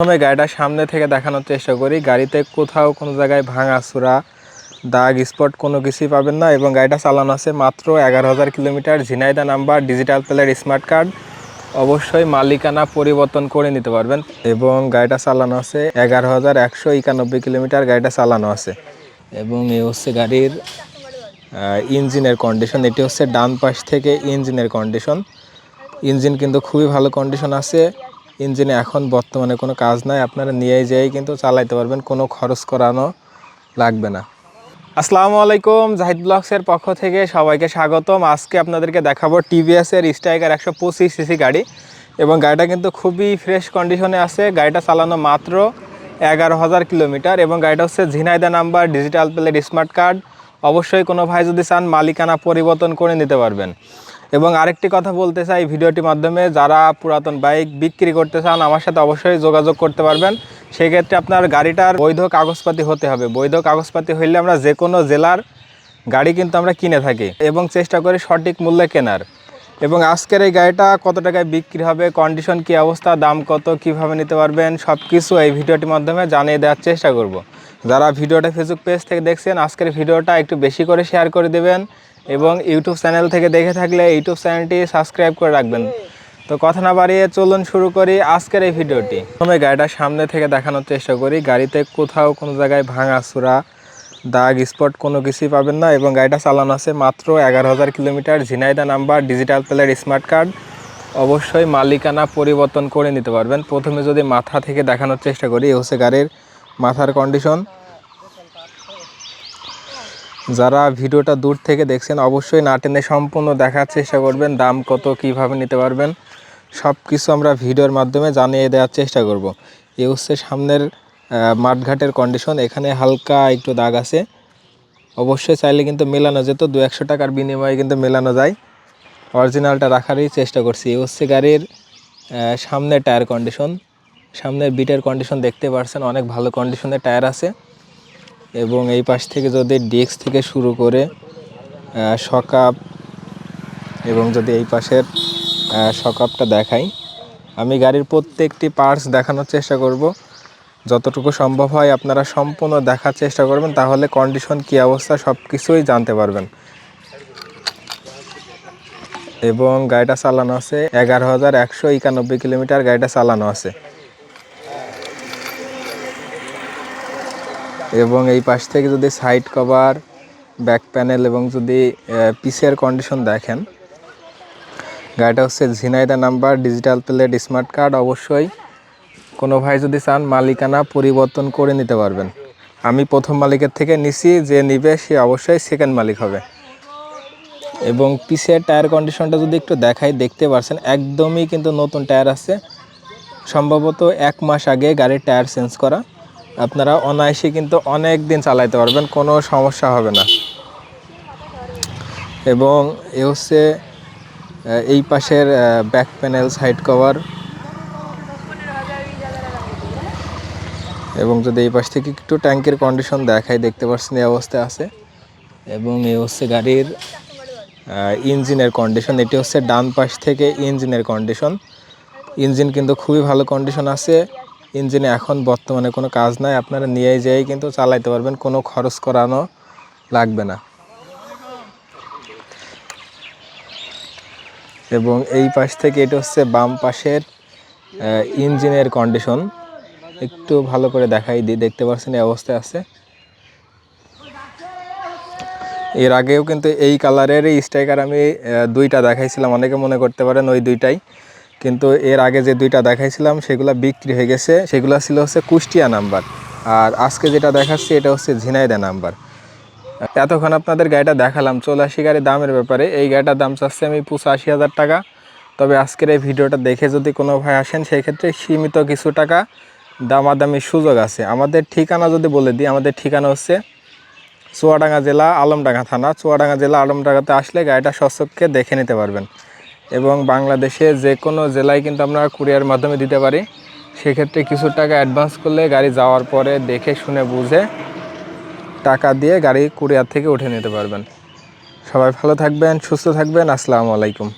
প্রথমে গাড়িটা সামনে থেকে দেখানোর চেষ্টা করি। গাড়িতে কোথাও কোনো জায়গায় ভাঙা চূড়া, দাগ, স্পট কোনো কিছুই পাবেন না এবং গাড়িটা চালানো আছে মাত্র এগারো হাজার kilometre. Jhenaidah number digital player smart card অবশ্যই মালিকানা পরিবর্তন করে নিতে পারবেন এবং গাড়িটা চালানো আছে এগারো হাজার একশো একানব্বই কিলোমিটার গাড়িটা চালানো আছে এবং এ হচ্ছে গাড়ির ইঞ্জিনের কন্ডিশন এটি হচ্ছে ডান পাশ থেকে ইঞ্জিনের কন্ডিশন ইঞ্জিন কিন্তু খুবই ভালো কন্ডিশন আছে। ইঞ্জিনে এখন বর্তমানে কোনো কাজ নাই, আপনারা নিয়ে যেয়েই কিন্তু চালাইতে পারবেন, কোনো খরচ করানো লাগবে না। আসসালামু আলাইকুম, জাহিদ ব্লগসের পক্ষ থেকে সবাইকে স্বাগতম। আজকে আপনাদেরকে দেখাবো টিভিএসের স্ট্রাইকার একশো পঁচিশ সিসি গাড়ি এবং গাড়িটা কিন্তু খুবই ফ্রেশ কন্ডিশনে আছে। গাড়িটা চালানো মাত্র এগারো হাজার কিলোমিটার এবং গাড়িটা হচ্ছে Jhenaidah number, digital plate, smart card. অবশ্যই কোনো ভাই যদি চান, মালিকানা পরিবর্তন করে নিতে পারবেন। এবং আরেকটি কথা বলতে চাই, ভিডিওটির মাধ্যমে যারা পুরাতন বাইক বিক্রি করতে চান, আমার সাথে অবশ্যই যোগাযোগ করতে পারবেন। সেক্ষেত্রে আপনার গাড়িটার বৈধ কাগজপাতি হতে হবে। বৈধ কাগজপাতি হইলে আমরা যে কোনো জেলার গাড়ি কিন্তু আমরা কিনে থাকি এবং চেষ্টা করি সঠিক মূল্যে কেনার। এবং আজকের এই গাড়িটা কত টাকায় বিক্রি হবে কন্ডিশন কী অবস্থা, দাম কত, কীভাবে নিতে পারবেন সব কিছু এই ভিডিওটির মাধ্যমে জানিয়ে দেওয়ার চেষ্টা করব। যারা ভিডিওটা ফেসবুক পেজ থেকে দেখছেন, আজকের ভিডিওটা একটু বেশি করে শেয়ার করে দেবেন। এবং ইউটিউব চ্যানেল থেকে দেখে থাকলে ইউটিউব চ্যানেলটি সাবস্ক্রাইব করে রাখবেন। তো কথা না বাড়িয়ে চলুন শুরু করি আজকের এই ভিডিওটি। প্রথমে গাড়িটা সামনে থেকে দেখানোর চেষ্টা করি। গাড়িতে কোথাও কোনো জায়গায় ভাঙা চূড়া দাগ, স্পট কোনো কিছুই পাবেন না এবং গাড়িটা চালানো আছে মাত্র এগারো হাজার kilometre. Jhenaidah number digital player smart card অবশ্যই মালিকানা পরিবর্তন করে নিতে পারবেন। প্রথমে যদি মাথা থেকে দেখানোর চেষ্টা করি এ হচ্ছে গাড়ির মাথার কন্ডিশন যারা ভিডিওটা দূর থেকে দেখছেন অবশ্যই না টেনে সম্পূর্ণ দেখার চেষ্টা করবেন দাম কত কীভাবে নিতে পারবেন সব কিছু আমরা ভিডিওর মাধ্যমে জানিয়ে দেওয়ার চেষ্টা করব। এ হচ্ছে সামনের মাঠঘাটের কন্ডিশন এখানে হালকা একটু দাগ আছে। অবশ্যই চাইলে কিন্তু মেলানো যেত দু একশো টাকার বিনিময়ে কিন্তু মেলানো যায়। অরিজিনালটা রাখারই চেষ্টা করছি। এ হচ্ছে গাড়ির আহ, সামনের টায়ার কন্ডিশন সামনের বিটের কন্ডিশন দেখতে পারছেন অনেক ভালো কন্ডিশনের টায়ার আছে। এবং এই পাশ থেকে যদি ডেস্ক থেকে শুরু করে সকাপ এবং যদি এই পাশের সকাপটা দেখাই, আমি গাড়ির প্রত্যেকটি পার্টস দেখানোর চেষ্টা করব। যতটুকু সম্ভব হয় আপনারা সম্পূর্ণ দেখার চেষ্টা করবেন, তাহলে কন্ডিশন কী অবস্থা সব কিছুই জানতে পারবেন। এবং গাড়িটা চালানো আছে এগারো হাজার একশো একানব্বই কিলোমিটার গাড়িটা চালানো আছে। এবং এই পাশ থেকে যদি সাইড কভার ব্যাক প্যানেল এবং যদি পিসের কন্ডিশন দেখেন, গাড়িটা হচ্ছে Jhenaidah number digital plate smart card অবশ্যই কোনো ভাই যদি চান মালিকানা পরিবর্তন করে নিতে পারবেন। আমি প্রথম মালিকের থেকে নিছি, যে নিবে সে অবশ্যই সেকেন্ড মালিক হবে। এবং পিসের টায়ার কন্ডিশনটা যদি একটু দেখাই, দেখতে পারছেন, একদমই কিন্তু নতুন টায়ার আছে। সম্ভবত এক মাস আগে গাড়ির টায়ার চেঞ্জ করা। আপনারা অনায়াসে কিন্তু অনেক দিন চালাইতে পারবেন, কোনো সমস্যা হবে না। এবং এ হচ্ছে এই পাশের ব্যাক প্যানেল সাইড কভার এবং যদি এই পাশ থেকে একটু ট্যাঙ্কের কন্ডিশন দেখাই, দেখতে পাচ্ছেন এই অবস্থায় আছে। এবং এ হচ্ছে গাড়ির ইঞ্জিনের কন্ডিশন এটি হচ্ছে ডান পাশ থেকে ইঞ্জিনের কন্ডিশন ইঞ্জিন কিন্তু খুবই ভালো কন্ডিশন আছে। ইঞ্জিনে এখন বর্তমানে কোনো কাজ নাই, আপনারা নিয়ে যেয়েই কিন্তু চালাইতে পারবেন, কোনো খরচ করানো লাগবে না। এবং এই পাশ থেকে এটা হচ্ছে বাম পাশের ইঞ্জিনের কন্ডিশন একটু ভালো করে দেখাই দিই দেখতে পাচ্ছেন এই অবস্থায় আছে। এর আগেও কিন্তু এই কালারের স্ট্রাইকার আমি দুইটা দেখাইছিলাম, অনেকে মনে করতে পারেন ওই দুইটাই। কিন্তু এর আগে যে দুইটা দেখাইছিলাম, সেগুলো বিক্রি হয়ে গেছে। সেগুলো ছিল হচ্ছে কুষ্টিয়া নাম্বার। আর আজকে যেটা দেখাচ্ছি, এটা হচ্ছে ঝিনাইদা নাম্বার। এতক্ষণ আপনাদের গাড়িটা দেখালাম। চলে আসি গাড়ির দামের ব্যাপারে। এই গাড়িটার দাম চাচ্ছি আমি পঁচাশি হাজার টাকা। তবে আজকের এই ভিডিওটা দেখে যদি কোনো ভাই আসেন সেই ক্ষেত্রে সীমিত কিছু টাকা দামাদামি সুযোগ আছে। আমাদের ঠিকানা যদি বলে দিই, আমাদের ঠিকানা হচ্ছে চুয়াডাঙ্গা জেলা, আলমডাঙ্গা থানা। চুয়াডাঙ্গা জেলা, আলমডাঙ্গাতে আসলে গাড়িটা সচক্ষে দেখে নিতে পারবেন। এবং বাংলাদেশে যে কোনো জেলায় কিন্তু আমরা কুরিয়ার মাধ্যমে দিতে পারি। সেক্ষেত্রে কিছু টাকা অ্যাডভান্স করলে গাড়ি যাওয়ার পরে দেখে, শুনে, বুঝে টাকা দিয়ে গাড়ি কুরিয়ার থেকে উঠে নিতে পারবেন। সবাই ভালো থাকবেন, সুস্থ থাকবেন। আসসালামু আলাইকুম।